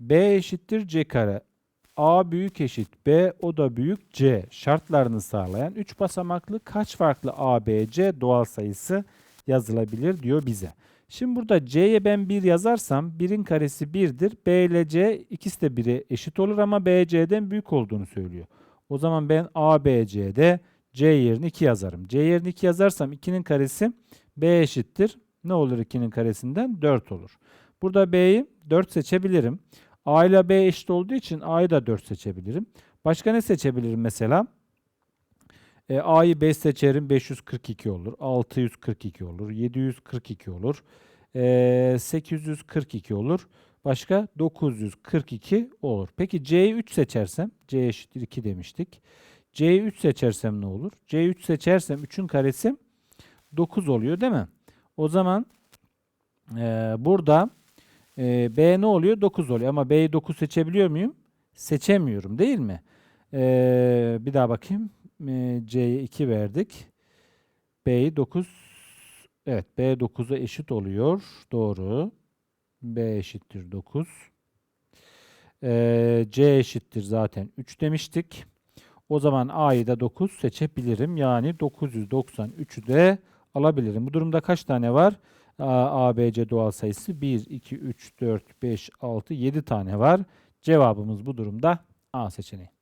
B eşittir C kare. A büyük eşit B o da büyük C şartlarını sağlayan 3 basamaklı kaç farklı A, B, C doğal sayısı yazılabilir diyor bize. Şimdi burada C'ye ben 1 yazarsam 1'in karesi 1'dir. B ile C ikisi de 1'e eşit olur ama B C'den büyük olduğunu söylüyor. O zaman ben A, B, C'de C yerine 2 yazarım. C yerine 2 yazarsam 2'nin karesi B eşittir. Ne olur 2'nin karesinden? 4 olur. Burada B'yi 4 seçebilirim. A ile B eşit olduğu için A'yı da 4 seçebilirim. Başka ne seçebilirim mesela? E, A'yı 5 seçerim 542 olur. 642 olur. 742 olur. E, 842 olur. Başka 942 olur. Peki C'yi 3 seçersem C eşittir 2 demiştik. C'yi 3 seçersem ne olur? C'yi 3 seçersem 3'ün karesi 9 oluyor değil mi? O zaman e, burada e, B ne oluyor? 9 oluyor. Ama B'yi 9 seçebiliyor muyum? Seçemiyorum değil mi? E, bir daha bakayım. E, C'ye 2 verdik. B'yi 9 Evet B 9'a eşit oluyor. Doğru. B eşittir 9. E, C eşittir zaten 3 demiştik. O zaman A'yı da 9 seçebilirim. Yani 993'ü de alabilirim. Bu durumda kaç tane var? A, A, B, C doğal sayısı 1, 2, 3, 4, 5, 6, 7 tane var. Cevabımız bu durumda A seçeneği.